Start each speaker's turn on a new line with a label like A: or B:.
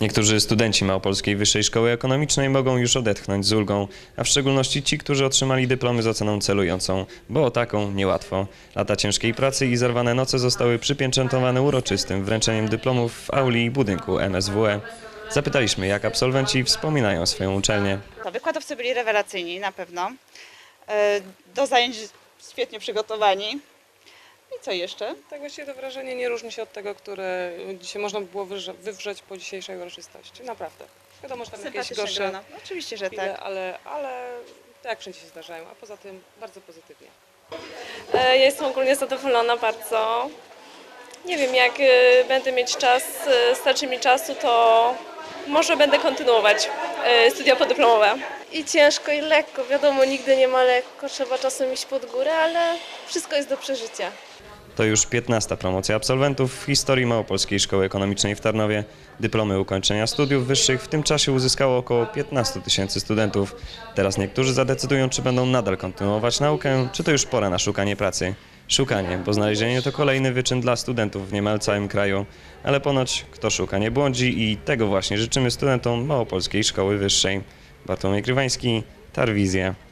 A: Niektórzy studenci Małopolskiej Wyższej Szkoły Ekonomicznej mogą już odetchnąć z ulgą, a w szczególności ci, którzy otrzymali dyplomy z oceną celującą, bo o taką niełatwo. Lata ciężkiej pracy i zerwane noce zostały przypieczętowane uroczystym wręczeniem dyplomów w auli i budynku MSWE. Zapytaliśmy, jak absolwenci wspominają swoją uczelnię.
B: To wykładowcy byli rewelacyjni na pewno. E, Do zajęć świetnie przygotowani. I co jeszcze?
C: Tak właściwie to wrażenie nie różni się od tego, które dzisiaj można by było wyrze- wywrzeć po dzisiejszej uroczystości. Naprawdę. Wiadomo, że tam jakieś
B: Sympatyczne
C: gorsze
B: grono. Oczywiście, że
C: chwile,
B: tak.
C: ale, ale tak jak wszędzie się zdarzają, a poza tym bardzo pozytywnie.
D: E, Ja jestem ogólnie zadowolona bardzo. Nie wiem, jak e, będę mieć czas, e, starczy mi czasu, to może będę kontynuować e, studia podyplomowe.
E: I ciężko, i lekko. Wiadomo, nigdy nie ma lekko, trzeba czasem iść pod górę, ale wszystko jest do przeżycia.
A: To już 15. promocja absolwentów historii Małopolskiej Szkoły Ekonomicznej w Tarnowie. Dyplomy ukończenia studiów wyższych w tym czasie uzyskało około 15 tysięcy studentów. Teraz niektórzy zadecydują, czy będą nadal kontynuować naukę, czy to już pora na szukanie pracy. Szukanie, bo znalezienie to kolejny wyczyn dla studentów w niemal całym kraju. Ale ponoć kto szuka nie błądzi i tego właśnie życzymy studentom Małopolskiej Szkoły Wyższej. Bartłomiej Krywański, Tarwizja.